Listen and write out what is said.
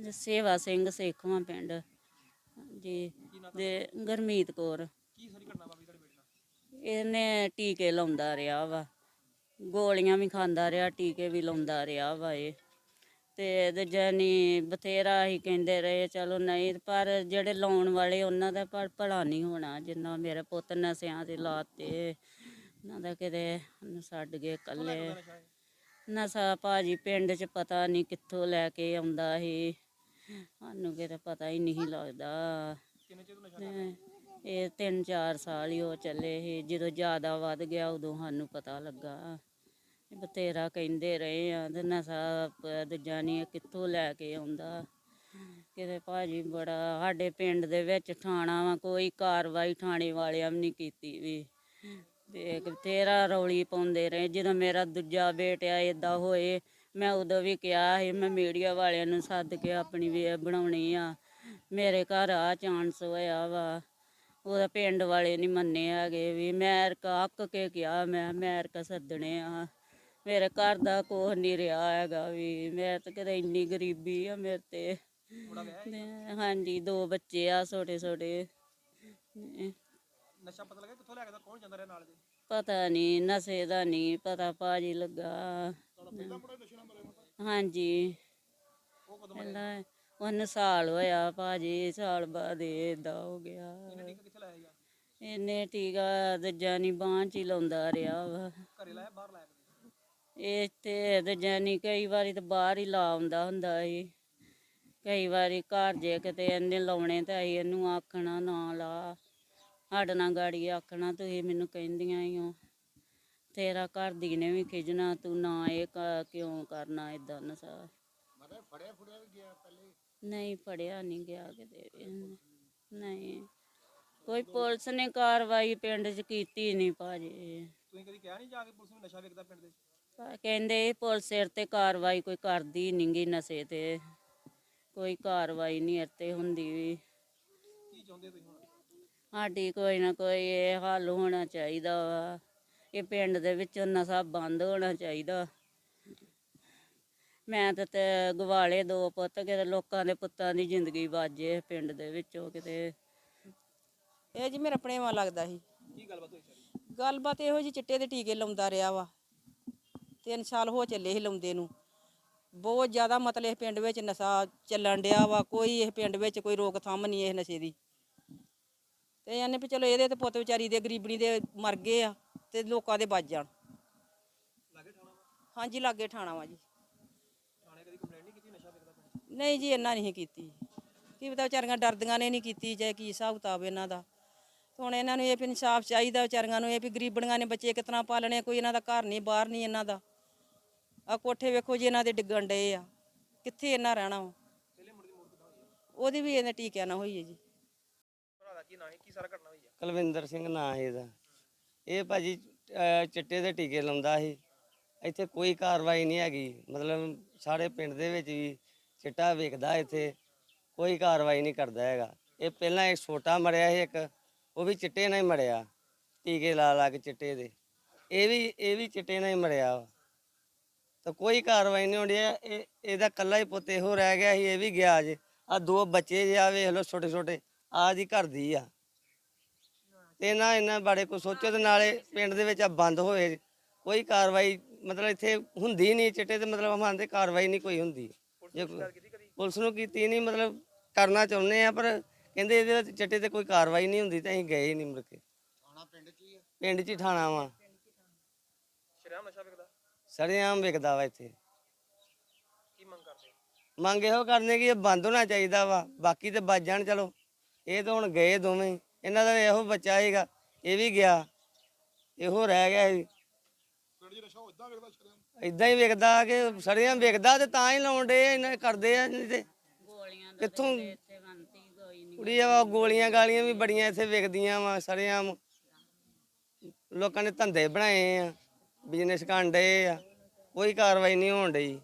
ਹਾਂਜੀ ਸੇਵਾ ਸਿੰਘ ਸੇਖਵਾਂ ਪਿੰਡ। ਜੀ ਤੇ ਗਰਮੀਤ ਕੌਰ। ਕੀ ਸਾਰੀ ਘਟਨਾ ਵਾਪਰੀ ਤੁਹਾਡੇ ਬੇਟੇ ਨਾਲ? ਇਹਨੇ ਟੀਕੇ ਲਾਉਂਦਾ ਰਿਹਾ ਵਾ। ਗੋਲੀਆਂ ਵੀ ਖਾਂਦਾ ਰਿਹਾ ਟੀਕੇ ਵੀ ਲਾਉਂਦਾ ਰਿਹਾ ਵਾ ਇਹ। ਤੇ ਦਜਨੀ ਬਥੇਰਾ ਹੀ ਕਹਿੰਦੇ ਰਹੇ ਚਲੋ ਨਹੀਂ ਪਰ ਜਿਹੜੇ ਲਾਉਣ ਵਾਲੇ ਉਹਨਾਂ ਦਾ ਪਰ ਭਲਾ ਨਹੀਂ ਹੋਣਾ ਜਿੰਨਾ ਮੇਰੇ ਪੁੱਤ ਨਸਿਆਂ ਤੇ ਲਾਤੇ। ਉਹਨਾਂ ਦਾ ਕਿਤੇ ਛੱਡ ਗਏ ਹੈ ਨਸ਼ਾ ਭਾਜੀ ਪਿੰਡ 'ਚ ਪਤਾ ਨਹੀਂ ਕਿੱਥੋਂ ਲੈ ਕੇ ਆਉਂਦਾ ਸੀ। ਸਾਨੂੰ ਕਿਤੇ ਪਤਾ ਹੀ ਨਹੀਂ ਲੱਗਦਾ। ਕਿੰਨੇ ਚਿਰ ਨਸ਼ਾ ਇਹ ਤਿੰਨ ਚਾਰ ਸਾਲ ਹੀ ਹੋ ਚੱਲੇ ਸੀ। ਜਦੋਂ ਜ਼ਿਆਦਾ ਵੱਧ ਗਿਆ ਉਦੋਂ ਸਾਨੂੰ ਪਤਾ ਲੱਗਾ। ਬਥੇਰਾ ਕਹਿੰਦੇ ਰਹੇ ਆ ਤੇ ਨਸ਼ਾ ਦੂਜਾ ਨਹੀਂ ਕਿੱਥੋਂ ਲੈ ਕੇ ਆਉਂਦਾ। ਕਿਤੇ ਭਾਜੀ ਬੜਾ ਸਾਡੇ ਪਿੰਡ ਦੇ ਵਿੱਚ ਥਾਣਾ ਵਾ ਕੋਈ ਕਾਰਵਾਈ ਥਾਣੇ ਵਾਲਿਆਂ ਵੀ ਨਹੀਂ ਕੀਤੀ ਵੀ। ਤੇ ਬਥੇਰਾ ਰੌਲੀ ਪਾਉਂਦੇ ਰਹੇ। ਜਦੋਂ ਮੇਰਾ ਦੂਜਾ ਬੇਟਾ ਇਦਾਂ ਹੋਏ ਮੈਂ ਉਦੋਂ ਵੀ ਕਿਹਾ ਸੀ ਮੈਂ ਮੀਡੀਆ ਵਾਲਿਆਂ ਨੂੰ ਸੱਦ ਕੇ ਆਪਣੀ ਵੀ ਬਣਾਉਣੀ ਆ। ਮੇਰੇ ਘਰ ਆ ਚਾਂਸ ਹੋਇਆ ਵਾ। ਉਹਦਾ ਪਿੰਡ ਵਾਲੇ ਨਹੀਂ ਮੰਨੇ ਹੈਗੇ ਵੀ ਮੈਂ ਅਰਕਾ ਅੱਕ ਕੇ ਕਿਹਾ ਮੈਂ ਮੈਂ ਅਰਕਾ ਸੱਦਣੇ ਆ। ਮੇਰੇ ਘਰ ਦਾ ਕੁਛ ਨਹੀਂ ਰਿਹਾ ਹੈਗਾ ਵੀ ਮੈਂ ਤਾਂ ਕਿਤੇ ਇੰਨੀ ਗਰੀਬੀ ਆ ਮੇਰੇ ਤੇ। ਤੇ ਹਾਂਜੀ ਦੋ ਬੱਚੇ ਆ ਛੋਟੇ ਛੋਟੇ। ਨਸ਼ਾ ਪਤਾ ਲੱਗਾ ਕਿੱਥੋਂ ਲੈ ਕੇ ਦਾ ਕੌਣ ਜਾਂਦਾ ਰਿਹਾ ਨਾਲ ਦੇ ਪਤਾ ਨਹੀਂ ਨਸ਼ੇ ਦਾ ਨਹੀਂ ਪਤਾ ਭਾਜੀ ਲੱਗਾ। ਹਾਂਜੀ। ਉਹ ਉਹਨੂੰ ਸਾਲ ਹੋਇਆ ਭਾਜੀ, ਸਾਲ ਬਾਅਦ ਏਦਾਂ ਹੋ ਗਿਆ। ਇਹਨੇ ਟੀਕਾ ਕਿੱਥੇ ਦੂਜਾ ਨਹੀਂ ਬਾਂਹ ਚ ਹੀ ਲਾਉਂਦਾ ਰਿਹਾ ਵਾ। ਘਰੇ ਲਾਇਆ ਬਾਹਰ ਲਾਇਆ ਇਹ ਤੇ ਦੂਜਾ ਨਹੀਂ ਕਈ ਵਾਰੀ ਤਾਂ ਬਾਹਰ ਹੀ ਲਾ ਆਉਂਦਾ ਹੁੰਦਾ ਸੀ। ਕਈ ਵਾਰੀ ਘਰ ਜੇ ਕਿਤੇ ਇਹਨੇ ਲਾਉਣੇ ਤਾਂ ਅਸੀਂ ਇਹਨੂੰ ਆਖਣਾ ਨਾ ਲਾ। ਸਾਡੇ ਨਾਲ ਗਾੜੀ ਆਖਣਾ, ਤੁਸੀਂ ਮੈਨੂੰ ਕਹਿੰਦੀਆਂ ਹੀ ਹੋ ਤੇਰਾ ਘਰ ਦੀ ਨੇ ਵੀ ਖਿਜਣਾ ਤੂੰ ਨਾ ਇਹ ਕ- ਕਿਉਂ ਕਰਨਾ ਇਦਾਂ ਨਸਾ ਨਹੀਂ ਫੜਿਆ ਨਹੀਂ ਗਿਆ ਕਿਤੇ ਵੀ। ਇਹਨੇ। ਨਹੀਂ ਕੋਈ ਪੁਲਿਸ ਨੇ ਕਾਰਵਾਈ ਪਿੰਡ 'ਚ ਕੀਤੀ ਨਹੀਂ ਭਾਜੀ। ਤੁਸੀਂ ਕਦੀ ਕਿਹਾ ਨਹੀਂ ਜਾ ਕੇ ਪੁਲਿਸ ਨੂੰ ਨਸ਼ਾ ਵੇਚਦਾ ਪਿੰਡ ਦੇ ਪਰ ਕਹਿੰਦੇ ਇਹ ਪੁਲਿਸ ਸਿਰ ਤੇ ਕਾਰਵਾਈ ਕੋਈ ਕਰਦੀ ਨਹੀਂਗੀ ਨਸ਼ੇ ਤੇ। ਕੋਈ ਕਾਰਵਾਈ ਨਹੀਂ ਇੱਥੇ ਹੁੰਦੀ ਵੀ। ਕੀ ਚਾਹੁੰਦੇ ਤੁਸੀਂ ਹੁਣ? ਸਾਡੀ ਕੋਈ ਨਾ ਕੋਈ ਇਹ ਹੱਲ ਹੋਣਾ ਚਾਹੀਦਾ ਵਾ। ਇਹ ਪਿੰਡ ਦੇ ਵਿੱਚੋਂ ਨਸ਼ਾ ਬੰਦ ਹੋਣਾ ਚਾਹੀਦਾ। ਮੈਂ ਤਾਂ ਤੇ ਗਵਾਲੇ ਦੋ ਪੁੱਤ ਕਿਤੇ ਲੋਕਾਂ ਦੇ ਪੁੱਤਾਂ ਦੀ ਜ਼ਿੰਦਗੀ ਬਾਜੇ ਪਿੰਡ ਦੇ ਵਿੱਚੋਂ ਕਿਤੇ। ਇਹ ਜੀ ਮੇਰਾ ਆਪਣੇਵਾ ਲੱਗਦਾ ਸੀ। ਕੀ ਗੱਲਬਾਤ ਹੋਈ ਸਾਰੀ? ਗੱਲਬਾਤ ਇਹੋ ਜੀ ਚਿੱਟੇ ਦੇ ਟੀਕੇ ਲਾਉਂਦਾ ਰਿਹਾ ਵਾ। ਤਿੰਨ ਸਾਲ ਹੋ ਚੱਲੇ ਸੀ ਲਾਉਂਦੇ ਨੂੰ। ਬਹੁਤ ਜ਼ਿਆਦਾ ਮਤਲਬ ਇਹ ਪਿੰਡ ਵਿੱਚ ਨਸ਼ਾ ਚੱਲਣ ਡਿਆ ਵਾ। ਕੋਈ ਇਹ ਪਿੰਡ ਵਿੱਚ ਕੋਈ ਰੋਕਥਾਮ ਨਹੀਂ ਇਹ ਨਸ਼ੇ ਦੀ। ਤੇ ਇਹਨੇ ਵੀ ਚਲੋ ਇਹਦੇ ਤੇ ਪੁੱਤ ਵਿਚਾਰੀ ਦੇ ਗਰੀਬਣੀ ਦੇ ਮਰ ਗਏ ਆ। ਤੇ ਲੋਕਾਂ ਦੇ ਬਚ ਜਾਣ। ਲਾਗੇ ਠਾਣਾ ਵਾ ਹਾਂਜੀ ਲਾਗੇ ਠਾਣਾ ਵਾ ਜੀ। ਥਾਣੇ ਕਦੀ ਕੰਪਲੇਂਟ ਨਹੀਂ ਕੀਤੀ ਨਸ਼ਾ ਵੇਚਦਾ ਪਿੰਡ 'ਚ? ਨਹੀਂ ਜੀ ਇਹਨਾਂ ਨਹੀਂ ਕੀਤੀ। ਕੀ ਪਤਾ ਵਿਚਾਰੀਆਂ ਡਰਦੀਆਂ ਨੇ ਨਹੀਂ ਕੀਤੀ ਚਾਹੇ ਕੀ ਹਿਸਾਬ ਕਿਤਾਬ ਇਹਨਾਂ ਦਾ। ਹੁਣ ਇਹਨਾਂ ਨੂੰ ਇਹ ਵੀ ਇਨਸਾਫ ਚਾਹੀਦਾ ਵਿਚਾਰੀਆਂ ਨੂੰ ਇਹ ਵੀ ਗਰੀਬਣੀਆਂ ਨੇ ਬੱਚੇ ਕਿਤਨਾ ਪਾਲਣੇ ਕੋਈ ਇਹਨਾਂ ਦਾ ਘਰ ਨਹੀਂ ਬਾਹਰ ਨਹੀਂ ਇਹਨਾਂ ਦਾ। ਆ ਕੋਠੇ ਵੇਖੋ ਜੀ ਇਹਨਾਂ ਦੇ ਡਿੱਗਣ ਡਏ ਆ। ਕਿੱਥੇ ਇਹਨਾਂ ਰਹਿਣਾ ਵਾ? ਪਹਿਲੇ ਮੁੰਡੇ ਦੀ ਮੌਤ ਕਿੱਦਾਂ ਹੋਈ ਹੈ ਉਹਦੀ ਵੀ ਇਹਨੇ ਟੀਕਿਆਂ ਨਾਲ ਹੋਈ ਹੈ ਜੀ। ਭਰਾ ਦਾ ਕੀ ਨਾਂ ਹੈ ਕੀ ਸਾਰਾ ਘਟਨਾ ਹੋਈ ਹੈ ਕੁਲਵਿੰਦਰ ਸਿੰਘ ਨਾਂ ਹੈ ਇਹਦਾ। ਇਹ ਭਾਜੀ ਅਹ, ਚਿੱਟੇ ਦੇ ਟੀਕੇ ਲਾਉਂਦਾ ਸੀ। ਇੱਥੇ ਕੋਈ ਕਾਰਵਾਈ ਨਹੀਂ ਹੈਗੀ। ਮਤਲਬ ਸਾਡੇ ਪਿੰਡ ਦੇ ਵਿੱਚ ਵੀ ਚਿੱਟਾ ਵੇਚਦਾ ਇੱਥੇ। ਕੋਈ ਕਾਰਵਾਈ ਨਹੀਂ ਕਰਦਾ ਹੈਗਾ। ਇਹ ਪਹਿਲਾਂ ਇੱਕ ਛੋਟਾ ਮਰਿਆ ਸੀ ਇੱਕ ਉਹ ਵੀ ਚਿੱਟੇ ਨਾਲ ਹੀ ਮਰਿਆ। ਟੀਕੇ ਲਾ ਲਾ ਕੇ ਚਿੱਟੇ ਦੇ। ਇਹ ਵੀ ਇਹ ਵੀ ਚਿੱਟੇ ਨਾਲ ਹੀ ਮਰਿਆ ਵਾ। ਤਾਂ ਕੋਈ ਕਾਰਵਾਈ ਨਹੀਂ ਹੁੰਦੀ। ਇਹ ਇਹਦਾ ਕੱਲਾ ਹੀ ਪੁੱਤ ਇਹੋ ਰਹਿ ਗਿਆ ਸੀ ਇਹ ਵੀ ਗਿਆ ਜੇ। ਆ ਦੋ ਬੱਚੇ ਜੇ ਆ ਵੇਖ ਲਓ ਛੋਟੇ ਛੋਟੇ ਆ ਦੀ ਘਰ ਦੀ ਆ। ਤੇ ਨਾ ਇਹਨਾਂ ਬਾਰੇ ਕੋਈ ਸੋਚੋ ਤੇ ਨਾਲੇ ਪਿੰਡ ਦੇ ਵਿੱਚ ਆ ਬੰਦ ਹੋਏ। ਕੋਈ ਕਾਰਵਾਈ ਮਤਲਬ ਇੱਥੇ ਹੁੰਦੀ ਨਹੀਂ ਚਿੱਟੇ ਤੇ ਮਤਲਬ ਹਮਾਂਦੇ ਕਾਰਵਾਈ ਨਹੀਂ ਕੋਈ ਹੁੰਦੀ। ਜੇ ਪੁਲਿਸ ਨੂੰ ਕੀਤੀ ਨਹੀਂ ਮਤਲਬ ਕਰਨਾ ਚਾਹੁੰਦੇ ਆ ਪਰ ਕਹਿੰਦੇ ਇਹਦੇ ਵਿੱਚ ਚਿੱਟੇ ਤੇ ਕੋਈ ਕਾਰਵਾਈ ਨਹੀਂ ਹੁੰਦੀ ਤਾਂ ਅਸੀਂ ਗਏ ਹੀ ਨਹੀਂ ਮੁੜ ਕੇ। ਥਾਣਾ ਪਿੰਡ 'ਚ ਹੀ ਆ? ਪਿੰਡ 'ਚ ਹੀ ਥਾਣਾ ਵਾ। ਸ਼ਰਿਆਮ ਨਸ਼ਾ ਸਰੇਆਮ ਵਿਕਦਾ ਵਾ ਇੱਥੇ। ਕੀ ਮੰਗ ਕਰਦੇ ਮੰਗ ਇਹੋ ਕਰਨੇ ਕਿ ਇਹ ਬੰਦ ਹੋਣਾ ਚਾਹੀਦਾ ਵਾ ਬਾਕੀ ਤੇ ਬਚ ਜਾਣ ਚਲੋ। ਇਹ ਤਾਂ ਹੁਣ ਗਏ ਦੋਵੇਂ। ਇਹਨਾਂ ਦਾ ਇਹੋ ਬੱਚਾ ਸੀਗਾ ਇਹ ਵੀ ਗਿਆ ਇਹੋ ਰਹਿ ਗਿਆ ਸੀ ਇਦਾਂ ਹੀ ਵਿਕਦਾ ਕਿ ਸੜੀਆਂ ਵਿਕਦਾ ਤੇ ਤਾਂ ਹੀ ਲਾਉਣ ਡੇ ਇਹਨਾਂ ਕਰਦੇ ਆ ਨਹੀਂ ਤੇ। ਗੋਲੀਆਂ ਦਾ ਕਿੱਥੋਂ? ਕੁੜੀ ਆ ਗੋਲੀਆਂ ਗਾਲੀਆਂ ਵੀ ਬੜੀਆਂ ਇੱਥੇ ਵਿਕਦੀਆਂ ਵਾ ਸੜੀਆਂ ਲੋਕਾਂ ਨੇ ਧੰਦੇ ਬਣਾਏ ਆ ਬਿਜ਼ਨਸ ਕਰਦੇ ਆ ਕੋਈ ਕਾਰਵਾਈ ਨਹੀਂ ਹੋਣ ਡਈ।